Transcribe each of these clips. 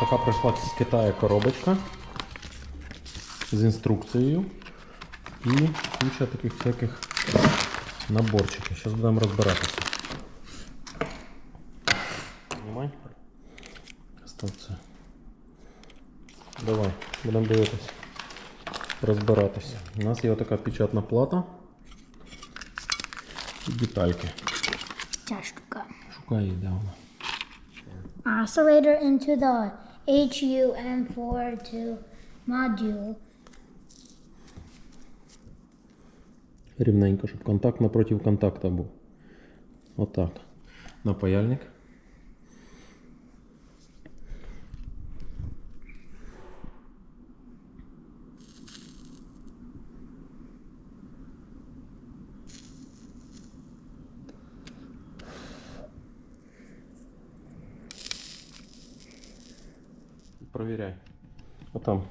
Така прийшла з Китаю коробочка з інструкцією і куча таких всяких наборчиків. Зараз будемо розбиратися. Знімай. Став це. Давай, будемо дивитися. Розбиратися. У нас є така печатна плата і детальки. Ця штука. Шукай її, де вона. Oscillator into the HUM42 module. Рівненько, щоб контакт напротив контакта був. Отак. Напаяльник. Провіряй. Отам.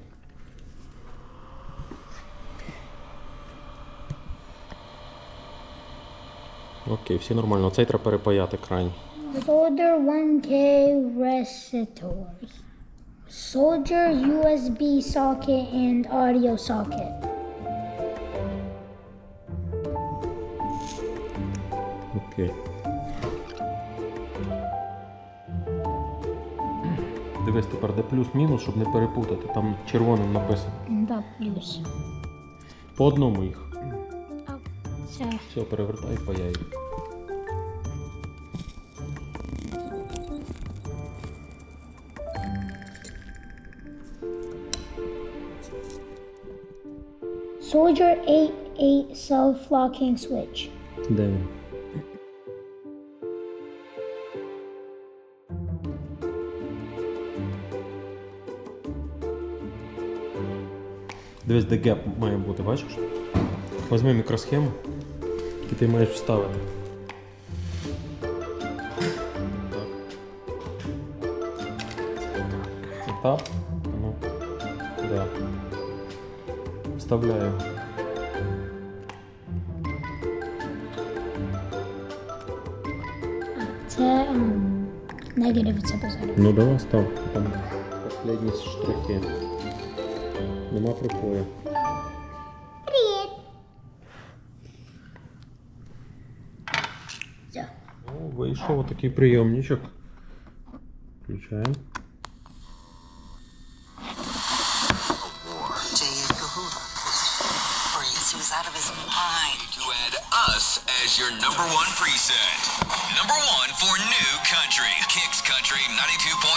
Окей, всі нормально. Цей треба перепаяти крайній. Solder 1K resistors. Soldier USB socket and audio socket. Окей. Дивись тепер, де плюс-мінус, щоб не перепутати. Там червоним написано. Да, плюс. По одному їх. Це Все, перевертай і паяй. Soldier 8-8 self-locking switch. Де він? Дивись, де геп має бути, бачиш? Візьми мікросхему, і ти маєш вставити. Так. Етап. Ну. Да. Вставляю. Це ем, negative це. Ну давай став. Там последні штрихи. нема припою. Привіт. Ну, Вийшов отакий прийомничок. Включаємо. as your number one preset. Number one for new country. Kicks Country 92.5.